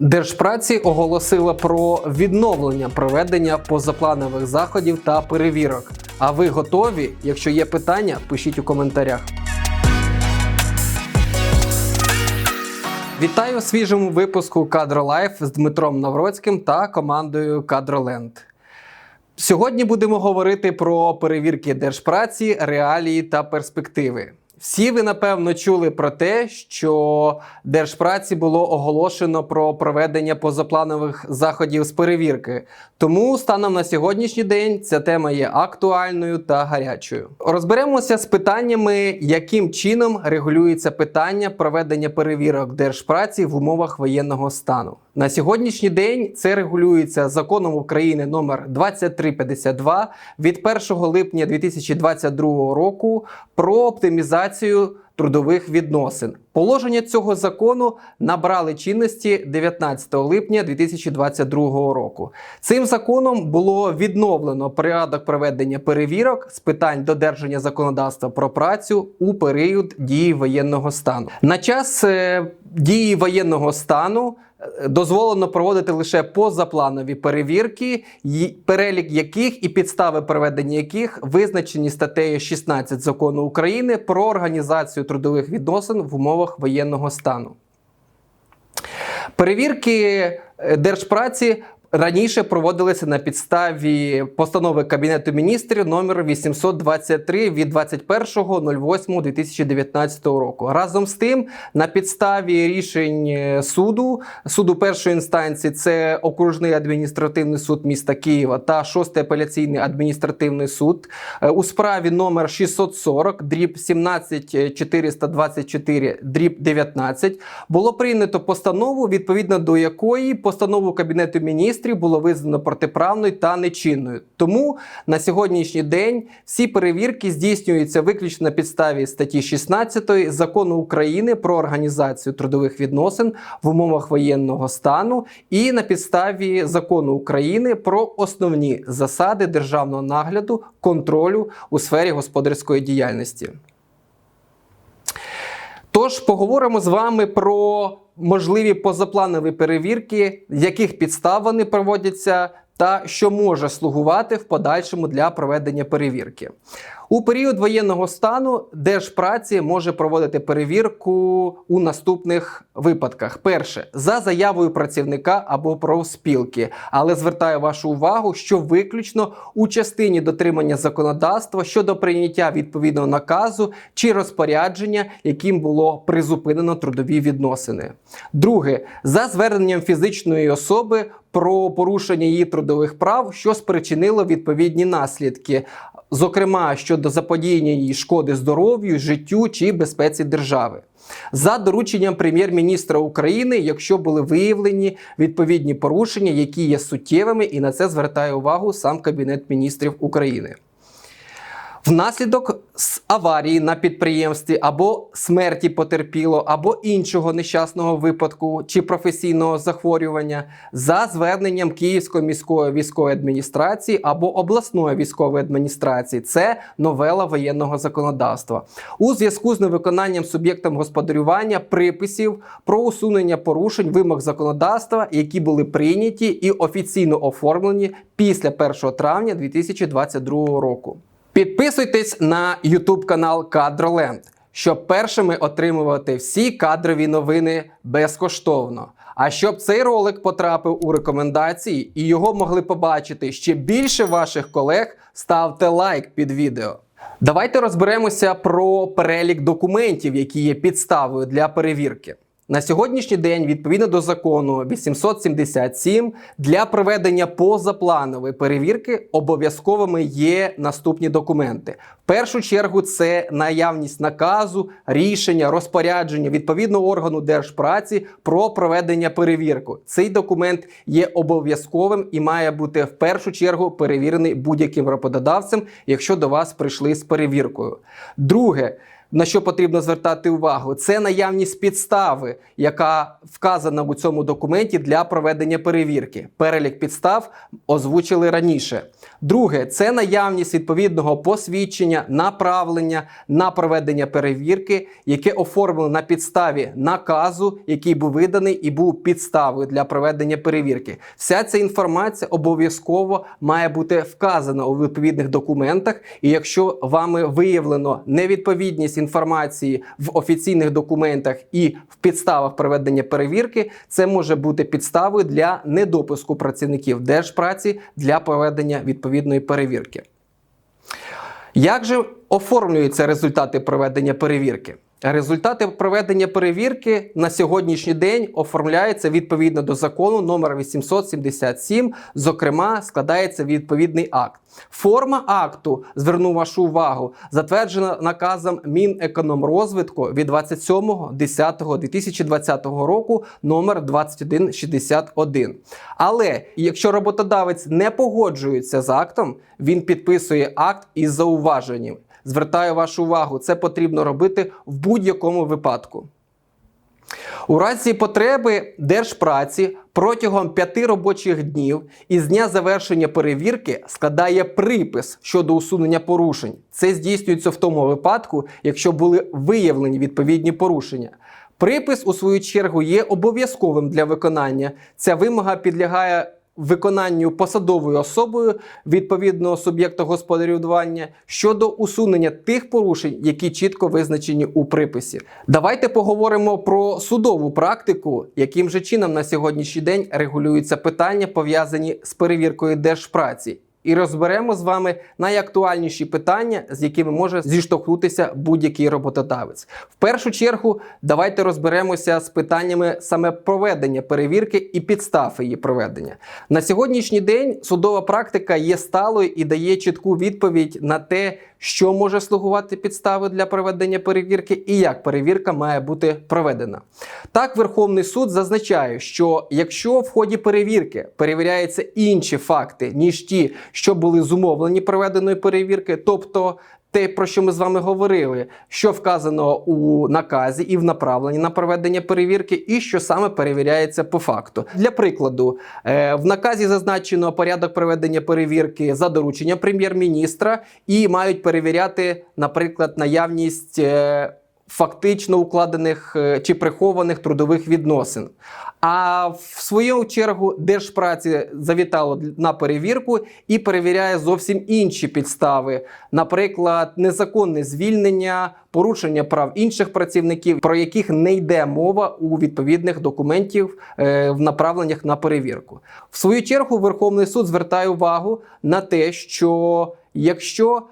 Держпраці оголосила про відновлення проведення позапланових заходів та перевірок. А ви готові? Якщо є питання, пишіть у коментарях. Вітаю у свіжому випуску Кадролайф з Дмитром Навроцьким та командою Кадроленд. Сьогодні будемо говорити про перевірки держпраці, реалії та перспективи. Всі ви напевно чули про те, що держпраці було оголошено про проведення позапланових заходів з перевірки. Тому станом на сьогоднішній день ця тема є актуальною та гарячою. Розберемося з питаннями, яким чином регулюється питання проведення перевірок держпраці в умовах воєнного стану. На сьогоднішній день це регулюється законом України номер 2352 від 1 липня 2022 року про оптимізацію трудових відносин. Положення цього закону набрали чинності 19 липня 2022 року. Цим законом було відновлено порядок проведення перевірок з питань додержання законодавства про працю у період дії воєнного стану. На час е, дії воєнного стану е, дозволено проводити лише позапланові перевірки, перелік яких і підстави проведення яких визначені статтею 16 закону України про організацію трудових відносин в умовах воєнного стану. Перевірки е, держпраці раніше проводилися на підставі постанови Кабінету міністрів номер 823 від 21.08.2019 року. Разом з тим, на підставі рішень е, суду, суду першої інстанції це окружний адміністративний суд міста Києва та шостий апеляційний адміністративний суд е, у справі номер 640 дріб 17424 дріб 19 було прийнято постанову, відповідно до якої постанову Кабінету міністрів було визнано протиправною та нечинною. Тому на сьогоднішній день всі перевірки здійснюються виключно на підставі статті 16 закону України про організацію трудових відносин в умовах воєнного стану і на підставі закону України про основні засади державного нагляду контролю у сфері господарської діяльності. Тож поговоримо з вами про можливі позапланові перевірки, яких підстав вони проводяться, та що може слугувати в подальшому для проведення перевірки. У період воєнного стану Держпраці може проводити перевірку у наступних випадках: перше. За заявою працівника або профспілки, але звертаю вашу увагу, що виключно у частині дотримання законодавства щодо прийняття відповідного наказу чи розпорядження, яким було призупинено трудові відносини. Друге. За зверненням фізичної особи про порушення її трудових прав, що спричинило відповідні наслідки, зокрема щодо заподіяння її шкоди здоров'ю, життю чи безпеці держави. За дорученням прем'єр-міністра України, якщо були виявлені відповідні порушення, які є суттєвими, і на це звертає увагу сам Кабінет міністрів України. Внаслідок аварії на підприємстві або смерті потерпіло, або іншого нещасного випадку чи професійного захворювання за зверненням Київської міської військової адміністрації або обласної військової адміністрації. Це новела воєнного законодавства. У зв'язку з невиконанням суб'єктом господарювання приписів про усунення порушень вимог законодавства, які були прийняті і офіційно оформлені після 1 травня 2022 року. Підписуйтесь на YouTube канал Кадроленд, щоб першими отримувати всі кадрові новини безкоштовно. А щоб цей ролик потрапив у рекомендації і його могли побачити ще більше ваших колег, ставте лайк під відео. Давайте розберемося про перелік документів, які є підставою для перевірки. На сьогоднішній день, відповідно до закону 877, для проведення позапланової перевірки обов'язковими є наступні документи. В першу чергу це наявність наказу, рішення, розпорядження відповідного органу держпраці про проведення перевірки. Цей документ є обов'язковим і має бути в першу чергу перевірений будь-яким роботодавцем, якщо до вас прийшли з перевіркою. Друге. На що потрібно звертати увагу, це наявність підстави, яка вказана у цьому документі для проведення перевірки. Перелік підстав озвучили раніше. Друге, це наявність відповідного посвідчення, направлення на проведення перевірки, яке оформлено на підставі наказу, який був виданий і був підставою для проведення перевірки. Вся ця інформація обов'язково має бути вказана у відповідних документах. І якщо вами виявлено невідповідність інформації в офіційних документах і в підставах проведення перевірки, це може бути підставою для недопуску працівників держпраці для проведення відповідної перевірки. Як же оформлюються результати проведення перевірки? Результати проведення перевірки на сьогоднішній день оформляються відповідно до закону номер 877, зокрема, складається відповідний акт. Форма акту, зверну вашу увагу, затверджена наказом Мінекономрозвитку від 27.10.2020 року номер 2161. Але якщо роботодавець не погоджується з актом, він підписує акт із зауваженням. Звертаю вашу увагу, це потрібно робити в будь-якому випадку. У разі потреби держпраці протягом п'яти робочих днів із дня завершення перевірки складає припис щодо усунення порушень. Це здійснюється в тому випадку, якщо були виявлені відповідні порушення. Припис, у свою чергу, є обов'язковим для виконання. Ця вимога підлягає виконанню посадовою особою відповідного суб'єкта господарювання щодо усунення тих порушень, які чітко визначені у приписі. Давайте поговоримо про судову практику, яким же чином на сьогоднішній день регулюються питання, пов'язані з перевіркою держпраці. І розберемо з вами найактуальніші питання, з якими може зіштовхнутися будь-який роботодавець. В першу чергу, давайте розберемося з питаннями саме проведення перевірки і підстав її проведення. На сьогоднішній день судова практика є сталою і дає чітку відповідь на те, що може слугувати підставою для проведення перевірки і як перевірка має бути проведена. Так, Верховний суд зазначає, що якщо в ході перевірки перевіряються інші факти, ніж ті, що були зумовлені проведеною перевірки, тобто те, про що ми з вами говорили, що вказано у наказі і в направленні на проведення перевірки, і що саме перевіряється по факту. Для прикладу, е, в наказі зазначено порядок проведення перевірки за дорученням прем'єр-міністра і мають перевіряти, наприклад, наявність. Фактично укладених е, чи прихованих трудових відносин. А в свою чергу Держпраці завітало на перевірку і перевіряє зовсім інші підстави, наприклад, незаконне звільнення, порушення прав інших працівників, про яких не йде мова у відповідних документів е, в направленнях на перевірку. В свою чергу Верховний суд звертає увагу на те, що якщо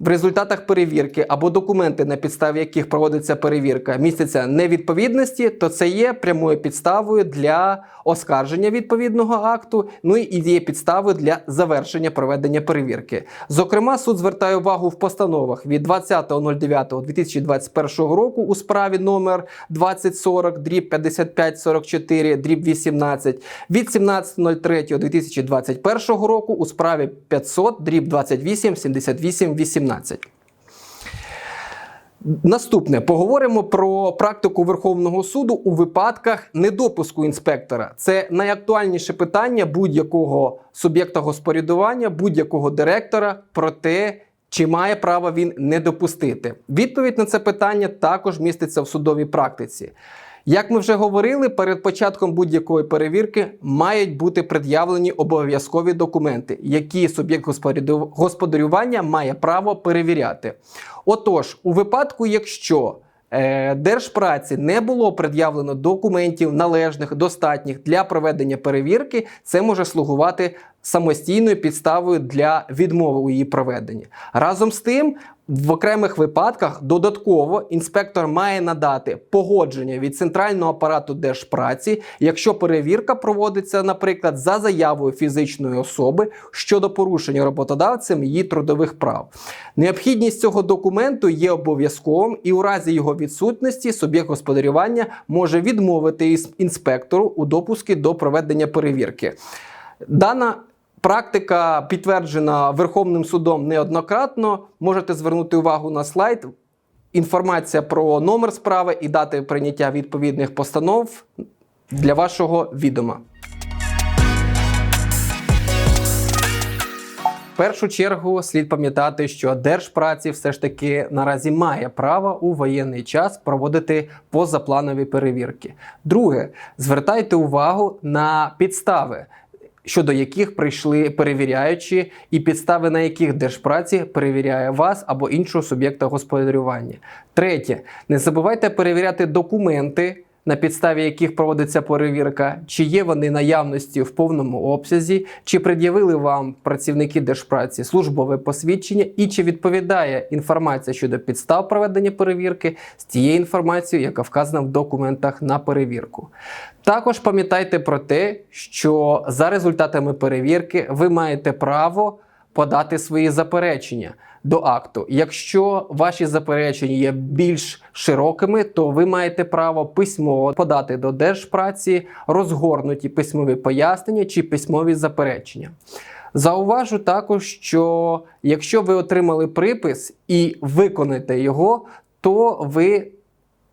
в результатах перевірки або документи, на підставі яких проводиться перевірка, містяться невідповідності, то це є прямою підставою для оскарження відповідного акту, ну і є підставою для завершення проведення перевірки. Зокрема, суд звертає увагу в постановах від 20.09.2021 року у справі номер 2040 дріб 5544 дріб 18, від 17.03.2021 року у справі 500 дріб 28 78 18. Наступне поговоримо про практику Верховного суду у випадках недопуску інспектора. Це найактуальніше питання будь-якого суб'єкта господарювання, будь-якого директора про те, чи має право він не допустити. Відповідь на це питання також міститься в судовій практиці. Як ми вже говорили, перед початком будь-якої перевірки мають бути пред'явлені обов'язкові документи, які суб'єкт господарювання має право перевіряти. Отож, у випадку, якщо е, Держпраці не було пред'явлено документів належних, достатніх для проведення перевірки, це може слугувати самостійною підставою для відмови у її проведенні. Разом з тим, в окремих випадках додатково інспектор має надати погодження від центрального апарату держпраці, якщо перевірка проводиться, наприклад, за заявою фізичної особи щодо порушення роботодавцем її трудових прав. Необхідність цього документу є обов'язковим, і у разі його відсутності суб'єкт господарювання може відмовити інспектору у допуску до проведення перевірки. Дана практика підтверджена Верховним судом неоднократно. Можете звернути увагу на слайд. інформація про номер справи і дати прийняття відповідних постанов для вашого відома. В першу чергу слід пам'ятати, що Держпраці все ж таки наразі має право у воєнний час проводити позапланові перевірки. Друге, звертайте увагу на підстави. Щодо яких прийшли перевіряючі, і підстави на яких держпраці перевіряє вас або іншого суб'єкта господарювання. Третє, не забувайте перевіряти документи, на підставі яких проводиться перевірка, чи є вони наявності в повному обсязі, чи пред'явили вам працівники держпраці службове посвідчення, і чи відповідає інформація щодо підстав проведення перевірки з тією інформацією, яка вказана в документах на перевірку. Також пам'ятайте про те, що за результатами перевірки ви маєте право подати свої заперечення до акту. Якщо ваші заперечення є більш широкими, то ви маєте право письмово подати до держпраці розгорнуті письмові пояснення чи письмові заперечення. Зауважу також, що якщо ви отримали припис і виконаєте його, то ви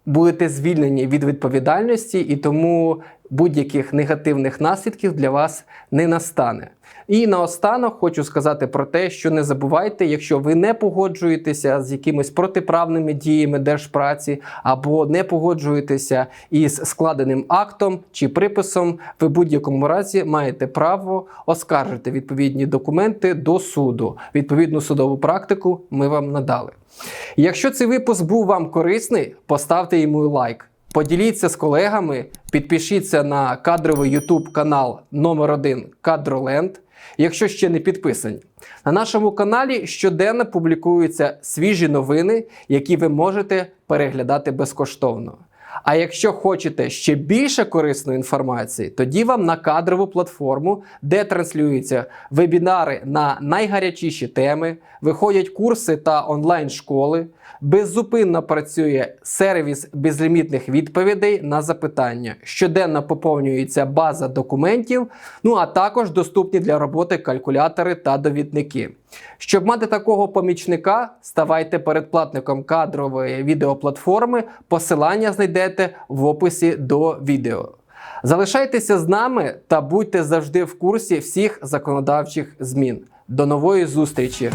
будете звільнені від відповідальності, і тому будь-яких негативних наслідків для вас не настане. І наостанок хочу сказати про те, що не забувайте, якщо ви не погоджуєтеся з якимись протиправними діями держпраці або не погоджуєтеся із складеним актом чи приписом, ви будь-якому разі маєте право оскаржити відповідні документи до суду. Відповідну судову практику ми вам надали. Якщо цей випуск був вам корисний, поставте йому лайк. Поділіться з колегами, підпишіться на кадровий YouTube канал номер 1 Кадроленд, якщо ще не підписані. На нашому каналі щоденно публікуються свіжі новини, які ви можете переглядати безкоштовно. А якщо хочете ще більше корисної інформації, тоді вам на кадрову платформу, де транслюються вебінари на найгарячіші теми, виходять курси та онлайн-школи, беззупинно працює сервіс безлімітних відповідей на запитання. Щоденно поповнюється база документів, ну а також доступні для роботи калькулятори та довідники. Щоб мати такого помічника, ставайте передплатником кадрової відеоплатформи. Посилання знайдете в описі до відео. Залишайтеся з нами та будьте завжди в курсі всіх законодавчих змін. До нової зустрічі!